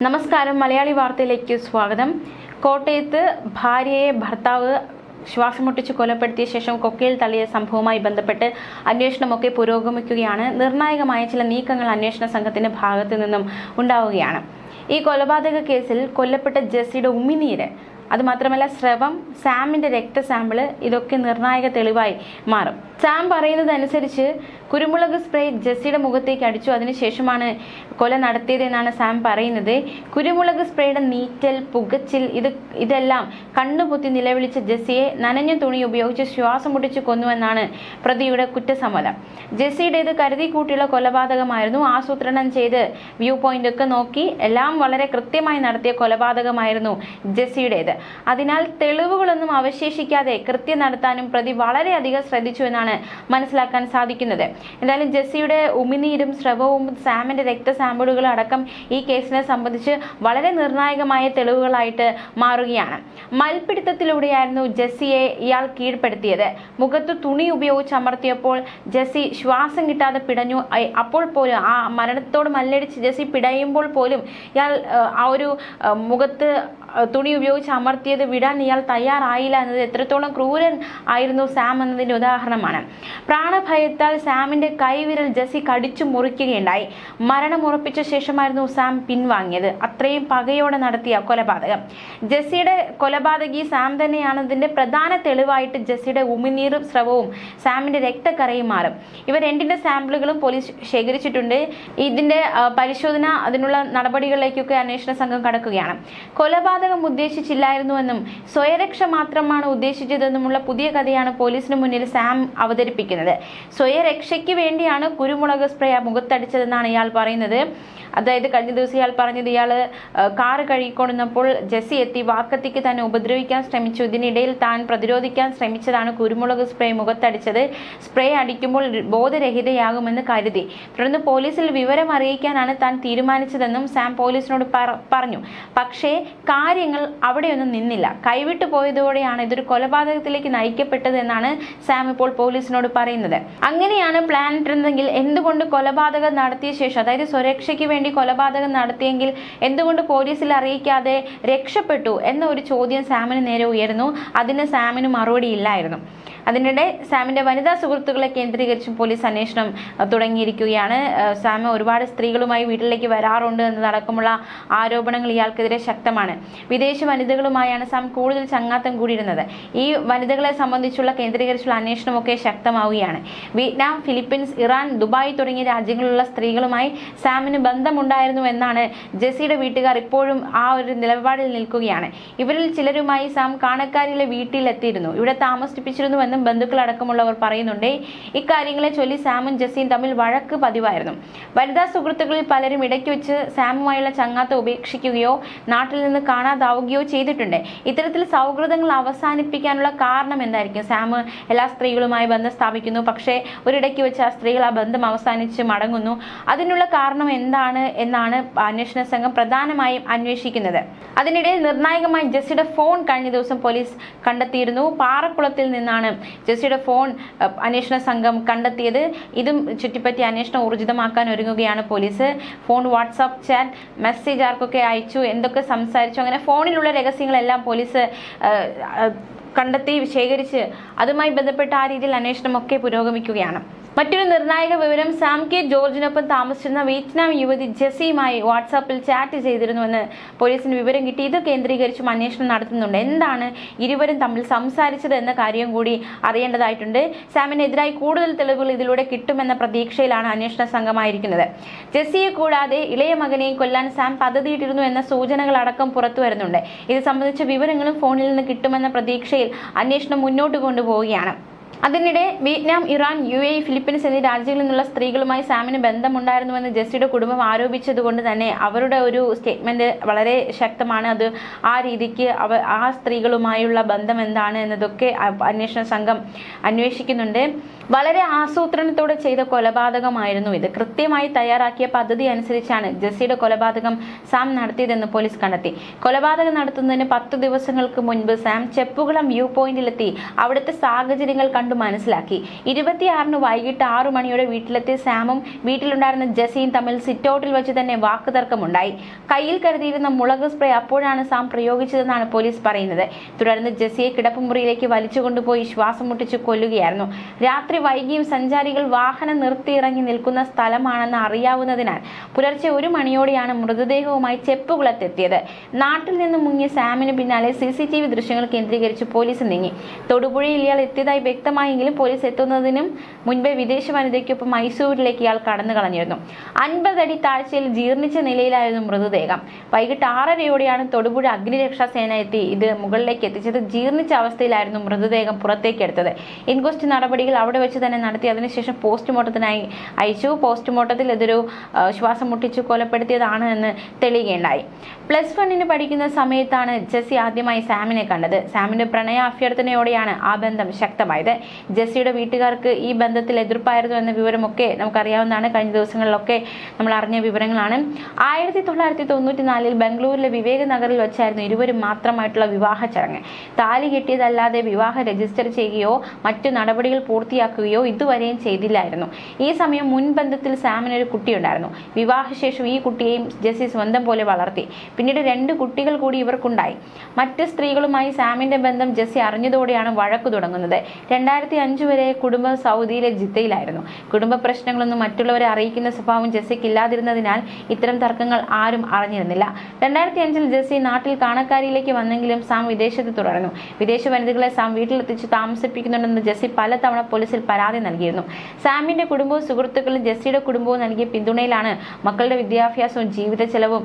നമസ്കാരം. മലയാളി വാർത്തയിലേക്ക് സ്വാഗതം. കോട്ടയത്ത് ഭാര്യയെ ഭർത്താവ് ശ്വാസം മുട്ടിച്ച് കൊലപ്പെടുത്തിയ ശേഷം കൊക്കയിൽ തള്ളിയ സംഭവവുമായി ബന്ധപ്പെട്ട് അന്വേഷണമൊക്കെ പുരോഗമിക്കുകയാണ്. നിർണായകമായ ചില നീക്കങ്ങൾ അന്വേഷണ സംഘത്തിന്റെ ഭാഗത്തു നിന്നും ഉണ്ടാവുകയാണ്. ഈ കൊലപാതക കേസിൽ കൊല്ലപ്പെട്ട ജെസ്സിയുടെ ഉമ്മിനീര് അതുമാത്രമല്ല സ്രവം സാമിന്റെ രക്തസാമ്പിൾ ഇതൊക്കെ നിർണായക തെളിവായി മാറും. സാം പറയുന്നത് അനുസരിച്ച് കുരുമുളക് സ്പ്രേ ജെസ്സിയുടെ മുഖത്തേക്ക് അടിച്ചു. അതിനുശേഷമാണ് കൊല നടത്തിയതെന്നാണ് സാം പറയുന്നത്. കുരുമുളക് സ്പ്രേയുടെ നീറ്റൽ പുകച്ചിൽ ഇത് ഇതെല്ലാം കണ്ണുപൊത്തി നിലവിളിച്ച ജെസ്സിയെ നനഞ്ഞ തുണി ഉപയോഗിച്ച് ശ്വാസം മുട്ടിച്ച് കൊന്നുവെന്നാണ് പ്രതിയുടെ കുറ്റസമ്മതം. ജെസ്സിയുടേത് കരുതി കൂട്ടിയുള്ള കൊലപാതകമായിരുന്നു. ആസൂത്രണം ചെയ്ത് വ്യൂ പോയിന്റ് ഒക്കെ നോക്കി എല്ലാം വളരെ കൃത്യമായി നടത്തിയ കൊലപാതകമായിരുന്നു ജെസ്സിയുടേത്. അതിനാൽ തെളിവുകളൊന്നും അവശേഷിക്കാതെ കൃത്യം നടത്താനും പ്രതി വളരെയധികം ശ്രദ്ധിച്ചു എന്നാണ് മനസ്സിലാക്കാൻ സാധിക്കുന്നത്. എന്തായാലും ജെസ്സിയുടെ ഉമിനീരും സ്രവവും സാമിന്റെ രക്തസാമ്പിളുകളും അടക്കം ഈ കേസിനെ സംബന്ധിച്ച് വളരെ നിർണായകമായ തെളിവുകളായിട്ട് മാറുകയാണ്. മൽപിടുത്തത്തിലൂടെയായിരുന്നു ജെസ്സിയെ ഇയാൾ കീഴ്പ്പെടുത്തിയത്. മുഖത്ത് തുണി ഉപയോഗിച്ച് അമർത്തിയപ്പോൾ ജെസ്സി ശ്വാസം കിട്ടാതെ പിടഞ്ഞു. അപ്പോൾ പോലും ആ മരണത്തോട് മല്ലടിച്ച് ജെസ്സി പിടയുമ്പോൾ പോലും ഇയാൾ ആ ഒരു മുഖത്ത് തുണി ഉപയോഗിച്ച് അമർത്തിയത് വിടാൻ ഇയാൾ തയ്യാറായില്ല എന്നത് എത്രത്തോളം ക്രൂരൻ ആയിരുന്നു സാം എന്നതിന്റെ ഉദാഹരണമാണ്. പ്രാണഭയത്താൽ സാമിന്റെ കൈവിരൽ ജസി കടിച്ചു മുറിക്കുകയുണ്ടായി. മരണം ഉറപ്പിച്ച ശേഷമായിരുന്നു സാം പിൻവാങ്ങിയത്. അത്രയും പകയോടെ നടത്തിയ കൊലപാതകം. ജസിയുടെ കൊലപാതകി സാം തന്നെയാണതിന്റെ പ്രധാന തെളിവായിട്ട് ജസിയുടെ ഉമിനീറും സ്രവവും സാമിന്റെ രക്തക്കറയും മാറും. ഇവ രണ്ടിന്റെ സാമ്പിളുകളും പോലീസ് ശേഖരിച്ചിട്ടുണ്ട്. ഇതിന്റെ പരിശോധന അതിനുള്ള നടപടികളിലേക്കൊക്കെ അന്വേഷണ സംഘം കടക്കുകയാണ്. കൊലപാതകം ഉദ്ദേശിച്ചില്ലായിരുന്നുവെന്നും സ്വയരക്ഷ മാത്രമാണ് ഉദ്ദേശിച്ചതെന്നുമുള്ള പുതിയ കഥയാണ് പോലീസിന് മുന്നിൽ സാം അവതരിപ്പിക്കുന്നത്. സ്വയരക്ഷയ്ക്ക് വേണ്ടിയാണ് കുരുമുളക് സ്പ്രേ മുഖത്തടിച്ചതെന്നാണ് ഇയാൾ പറയുന്നത്. അതായത് കഴിഞ്ഞ ദിവസം ഇയാൾ പറഞ്ഞത് ഇയാൾ കാറ് കഴുകിക്കൊണ്ടുന്നപ്പോൾ ജെസ്സി എത്തി വാക്കത്തിക്ക് തന്നെ ഉപദ്രവിക്കാൻ ശ്രമിച്ചു. ഇതിനിടയിൽ താൻ പ്രതിരോധിക്കാൻ ശ്രമിച്ചതാണ് കുരുമുളക് സ്പ്രേ മുഖത്തടിച്ചത്. സ്പ്രേ അടിക്കുമ്പോൾ ബോധരഹിതയാകുമെന്ന് കരുതി. തുടർന്ന് പോലീസിൽ വിവരം അറിയിക്കാനാണ് താൻ തീരുമാനിച്ചതെന്നും സാം പോലീസിനോട് പറഞ്ഞു. പക്ഷേ കാര്യങ്ങൾ അവിടെയൊന്നും നിന്നില്ല. കൈവിട്ടു പോയതോടെയാണ് ഇതൊരു കൊലപാതകത്തിലേക്ക് നയിക്കപ്പെട്ടതെന്നാണ് സാം ഇപ്പോൾ പോലീസിനോട് പറയുന്നത്. അങ്ങനെയാണ് പ്ലാൻ ഇട്ടിരുന്നെങ്കിൽ എന്തുകൊണ്ട് കൊലപാതകം നടത്തിയ ശേഷം അതായത് സുരക്ഷയ്ക്ക് വേണ്ടി കൊലപാതകം നടത്തിയെങ്കിൽ എന്തുകൊണ്ട് പോലീസിൽ അറിയിക്കാതെ രക്ഷപ്പെട്ടു എന്ന ഒരു ചോദ്യം സാമിന് നേരെ ഉയർന്നു. അതിന് സാമിന് മറുപടി ഇല്ലായിരുന്നു. അതിനിടെ സാമിന്റെ വനിതാ സുഹൃത്തുക്കളെ കേന്ദ്രീകരിച്ചും പോലീസ് അന്വേഷണം തുടങ്ങിയിരിക്കുകയാണ്. സാമ ഒരുപാട് സ്ത്രീകളുമായി വീട്ടിലേക്ക് വരാറുണ്ട് എന്നതടക്കമുള്ള ആരോപണങ്ങൾ ഇയാൾക്കെതിരെ ശക്തമാണ്. വിദേശ വനിതകളുമായാണ് സാം കൂടുതൽ ചങ്ങാത്തം കൂടിയിരുന്നത്. ഈ വനിതകളെ സംബന്ധിച്ചുള്ള കേന്ദ്രീകരിച്ചുള്ള അന്വേഷണമൊക്കെ ശക്തമാവുകയാണ്. വിയറ്റ്നാം ഫിലിപ്പീൻസ് ഇറാൻ ദുബായ് തുടങ്ങിയ രാജ്യങ്ങളിലുള്ള സ്ത്രീകളുമായി സാമിന് ബന്ധമുണ്ടായിരുന്നു എന്നാണ് ജെസിയുടെ വീട്ടുകാർ ഇപ്പോഴും ആ ഒരു നിലപാടിൽ നിൽക്കുകയാണ്. ഇവരിൽ ചിലരുമായി സാം കാണക്കാരിലെ വീട്ടിലെത്തിയിരുന്നു. ഇവിടെ താമസിപ്പിച്ചിരുന്നുവെന്നും ബന്ധുക്കൾ അടക്കമുള്ളവർ പറയുന്നുണ്ട്. ഇക്കാര്യങ്ങളെ ചൊല്ലി സാമും ജസീം തമ്മിൽ വഴക്ക് പതിവായിരുന്നു. വനിതാ സുഹൃത്തുക്കളിൽ പലരും ഇടയ്ക്ക് വെച്ച് സാമുമായുള്ള ചങ്ങാത്ത ഉപേക്ഷിക്കുകയോ നാട്ടിൽ നിന്ന് കാണാതാവുകയോ ചെയ്തിട്ടുണ്ട്. ഇത്തരത്തിൽ സൗഹൃദങ്ങൾ അവസാനിപ്പിക്കാനുള്ള കാരണം എന്തായിരിക്കും? സാം എല്ലാ സ്ത്രീകളുമായി ബന്ധം സ്ഥാപിക്കുന്നു. പക്ഷേ ഒരിടയ്ക്ക് വെച്ച് ആ സ്ത്രീകൾ ആ ബന്ധം അവസാനിച്ച് മടങ്ങുന്നു. അതിനുള്ള കാരണം എന്താണ് എന്നാണ് അന്വേഷണ സംഘം പ്രധാനമായും അന്വേഷിക്കുന്നത്. അതിനിടയിൽ നിർണായകമായി ജസ്സിയുടെ ഫോൺ കഴിഞ്ഞ ദിവസം പോലീസ് കണ്ടെത്തിയിരുന്നു. പാറക്കുളത്തിൽ നിന്നാണ് ജെസ്സിയുടെ ഫോൺ അന്വേഷണ സംഘം കണ്ടെത്തിയത്. ഇതും ചുറ്റിപ്പറ്റി അന്വേഷണം ഊർജിതമാക്കാൻ ഒരുങ്ങുകയാണ് police. Phone WhatsApp chat message ആർക്കൊക്കെ അയച്ചു എന്തൊക്കെ സംസാരിച്ചു അങ്ങനെ ഫോണിലുള്ള രഹസ്യങ്ങളെല്ലാം പോലീസ് കണ്ടെത്തി ശേഖരിച്ച് അതുമായി ബന്ധപ്പെട്ട ആ രീതിയിൽ അന്വേഷണമൊക്കെ പുരോഗമിക്കുകയാണ്. മറ്റൊരു നിർണായക വിവരം സാം കെ ജോർജിനൊപ്പം താമസിച്ചിരുന്ന വിയറ്റ്നാം യുവതി ജെസിയുമായി വാട്സാപ്പിൽ ചാറ്റ് ചെയ്തിരുന്നുവെന്ന് പോലീസിന് വിവരം കിട്ടി. ഇത് കേന്ദ്രീകരിച്ചും അന്വേഷണം നടത്തുന്നുണ്ട്. എന്താണ് ഇരുവരും തമ്മിൽ സംസാരിച്ചത് എന്ന കാര്യം കൂടി അറിയേണ്ടതായിട്ടുണ്ട്. സാമിനെതിരായി കൂടുതൽ തെളിവുകൾ ഇതിലൂടെ കിട്ടുമെന്ന പ്രതീക്ഷയിലാണ് അന്വേഷണ സംഘമായിരിക്കുന്നത്. ജെസിയെ കൂടാതെ ഇളയ മകനെയും കൊല്ലാൻ സാം പദ്ധതിയിട്ടിരുന്നു എന്ന സൂചനകളടക്കം പുറത്തു വരുന്നുണ്ട്. ഇത് സംബന്ധിച്ച വിവരങ്ങളും ഫോണിൽ നിന്ന് കിട്ടുമെന്ന പ്രതീക്ഷയിൽ അന്വേഷണം മുന്നോട്ട് കൊണ്ടുപോവുകയാണ്. അതിനിടെ Vietnam Iran U A Philippines എന്നീ രാജ്യങ്ങളിൽ നിന്നുള്ള സ്ത്രീകളുമായി സാമിന് ബന്ധമുണ്ടായിരുന്നുവെന്ന് ജെസ്സിയുടെ കുടുംബം ആരോപിച്ചതുകൊണ്ട് തന്നെ അവരുടെ ഒരു സ്റ്റേറ്റ്മെന്റ് വളരെ ശക്തമാണ്. അത് ആ രീതിക്ക് അവ ആ സ്ത്രീകളുമായുള്ള ബന്ധം എന്താണ് എന്നതൊക്കെ അന്വേഷണ സംഘം അന്വേഷിക്കുന്നുണ്ട്. വളരെ ആസൂത്രണത്തോടെ ചെയ്ത കൊലപാതകമായിരുന്നു ഇത്. കൃത്യമായി തയ്യാറാക്കിയ പദ്ധതി അനുസരിച്ചാണ് ജെസ്സിയുടെ കൊലപാതകം സാം നടത്തിയതെന്ന് പോലീസ് കണ്ടെത്തി. കൊലപാതകം നടത്തുന്നതിന് പത്ത് ദിവസങ്ങൾക്ക് മുൻപ് സാം ചെപ്പുകുളം വ്യൂ പോയിന്റിലെത്തി. അവിടുത്തെ സാഹചര്യങ്ങൾ കണ്ടു കണ്ടു മനസ്സിലാക്കി. ഇരുപത്തിയാറിന് വൈകിട്ട് ആറു മണിയോടെ വീട്ടിലെത്തിയ സാമും വീട്ടിലുണ്ടായിരുന്ന ജസീം തമ്മിൽ സിറ്റൗട്ടിൽ വെച്ച് തന്നെ വാക്കുതർക്കമുണ്ടായി. കയ്യിൽ കരുതിയിരുന്ന മുളക് സ്പ്രേ അപ്പോഴാണ് സാം പ്രയോഗിച്ചതെന്നാണ് പോലീസ് പറയുന്നത്. തുടർന്ന് ജസിയെ കിടപ്പുമുറിയിലേക്ക് വലിച്ചുകൊണ്ടുപോയി ശ്വാസം മുട്ടിച്ച് കൊല്ലുകയായിരുന്നു. രാത്രി വൈകിയും സഞ്ചാരികൾ വാഹനം നിർത്തിയിറങ്ങി നിൽക്കുന്ന സ്ഥലമാണെന്ന് അറിയാവുന്നതിനാൽ പുലർച്ചെ ഒരു മണിയോടെയാണ് മൃതദേഹവുമായി ചെപ്പുകുളത്തെത്തിയത്. നാട്ടിൽ നിന്ന് മുങ്ങിയ സാമിന് പിന്നാലെ സി ദൃശ്യങ്ങൾ കേന്ദ്രീകരിച്ച് പോലീസ് നീങ്ങി. തൊടുപുഴയിൽ ഇയാൾ എത്തിയതായി വ്യക്തമായെങ്കിലും പോലീസ് എത്തുന്നതിനും മുൻപേ വിദേശ വനിതയ്ക്കൊപ്പം മൈസൂരിലേക്ക് ഇയാൾ കടന്നു കളഞ്ഞിരുന്നു അൻപതടി താഴ്ചയിൽ ജീർണിച്ച നിലയിലായിരുന്നു മൃതദേഹം. വൈകിട്ട് ആറരയോടെയാണ് തൊടുപുഴ അഗ്നിരക്ഷാ സേന എത്തി. ഇത് മുകളിലേക്ക് എത്തിച്ചത് ജീർണിച്ച അവസ്ഥയിലായിരുന്നു മൃതദേഹം പുറത്തേക്ക് എടുത്തത്. ഇൻക്വസ്റ്റ് നടപടികൾ അവിടെ വെച്ച് തന്നെ നടത്തി. അതിനുശേഷം പോസ്റ്റ്മോർട്ടത്തിനായി അയച്ചു. പോസ്റ്റ്മോർട്ടത്തിൽ ഇതൊരു ശ്വാസം മുട്ടിച്ച് കൊലപ്പെടുത്തിയതാണ് എന്ന് തെളിയുകയുണ്ടായി. പ്ലസ് വണ്ണിന് പഠിക്കുന്ന സമയത്താണ് ജെസ്സി ആദ്യമായി സാമിനെ കണ്ടത്. സാമിന്റെ പ്രണയ അഭ്യർത്ഥനയോടെയാണ് ആ ബന്ധം ശക്തമായത്. ജെസ്സിയുടെ വീട്ടുകാർക്ക് ഈ ബന്ധത്തിൽ എതിർപ്പായിരുന്നു എന്ന വിവരമൊക്കെ നമുക്കറിയാവുന്നതാണ്. കഴിഞ്ഞ ദിവസങ്ങളിലൊക്കെ നമ്മൾ അറിഞ്ഞ വിവരങ്ങളാണ്. ആയിരത്തി തൊള്ളായിരത്തി തൊണ്ണൂറ്റി നാലിൽ ബംഗളൂരിലെ വിവേക് നഗറിൽ വെച്ചായിരുന്നു ഇരുവരും മാത്രമായിട്ടുള്ള വിവാഹ ചടങ്ങ്. താലി കെട്ടിയതല്ലാതെ വിവാഹം രജിസ്റ്റർ ചെയ്യുകയോ മറ്റു നടപടികൾ പൂർത്തിയാക്കുകയോ ഇതുവരെയും ചെയ്തില്ലായിരുന്നു. ഈ സമയം മുൻബന്ധത്തിൽ സാമിന് ഒരു കുട്ടിയുണ്ടായിരുന്നു. വിവാഹശേഷം ഈ കുട്ടിയെയും ജെസ്സി സ്വന്തം പോലെ വളർത്തി. പിന്നീട് രണ്ട് കുട്ടികൾ കൂടി ഇവർക്കുണ്ടായി. മറ്റ് സ്ത്രീകളുമായി സാമിന്റെ ബന്ധം ജെസ്സി അറിഞ്ഞതോടെയാണ് വഴക്കു തുടങ്ങുന്നത്. രണ്ടായിരത്തി അഞ്ചു വരെ കുടുംബം സൗദിയിലെ ജിദ്ദയിലായിരുന്നു. കുടുംബ പ്രശ്നങ്ങളൊന്നും മറ്റുള്ളവരെ അറിയിക്കുന്ന സ്വഭാവം ജെസ്സിക്ക് ഇല്ലാതിരുന്നതിനാൽ ഇത്തരം തർക്കങ്ങൾ ആരും അറിഞ്ഞിരുന്നില്ല. രണ്ടായിരത്തി അഞ്ചിൽ ജെസ്സി നാട്ടിൽ കാണക്കാരിയിലേക്ക് വന്നെങ്കിലും സാം വിദേശത്ത് തുടർന്നു. വിദേശ വനിതകളെ സാം വീട്ടിലെത്തിച്ച് താമസിപ്പിക്കുന്നുണ്ടെന്ന് ജെസ്സി പലതവണ പോലീസിൽ പരാതി നൽകിയിരുന്നു. സാമിന്റെ കുടുംബവും സുഹൃത്തുക്കളും ജെസ്സിയുടെ കുടുംബവും നൽകിയ പിന്തുണയിലാണ് മക്കളുടെ വിദ്യാഭ്യാസവും ജീവിത ചെലവും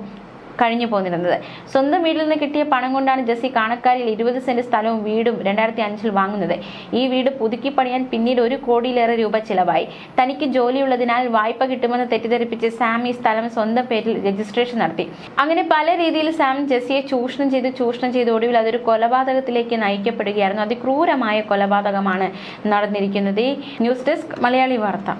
കഴിഞ്ഞു പോന്നിരുന്നത്. സ്വന്തം വീട്ടിൽ നിന്ന് കിട്ടിയ പണം കൊണ്ടാണ് ജെസ്സി കാണക്കാരിൽ ഇരുപത് സെന്റ് സ്ഥലവും വീടും രണ്ടായിരത്തി അഞ്ചിൽ വാങ്ങുന്നത്. ഈ വീട് പുതുക്കി പണിയാൻ പിന്നീട് ഒരു കോടിയിലേറെ രൂപ ചിലവായി. തനിക്ക് ജോലിയുള്ളതിനാൽ വായ്പ കിട്ടുമെന്ന് തെറ്റിദ്ധരിപ്പിച്ച് സാം ഈ സ്ഥലം സ്വന്തം പേരിൽ രജിസ്ട്രേഷൻ നടത്തി. അങ്ങനെ പല രീതിയിൽ സാം ജെസ്സിയെ ചൂഷണം ചെയ്ത് ചൂഷണം ചെയ്ത് ഒടുവിൽ അതൊരു കൊലപാതകത്തിലേക്ക് നയിക്കപ്പെടുകയായിരുന്നു. അതിക്രൂരമായ കൊലപാതകമാണ് നടന്നിരിക്കുന്നത്. ന്യൂസ് ഡെസ്ക് മലയാളി വാർത്ത.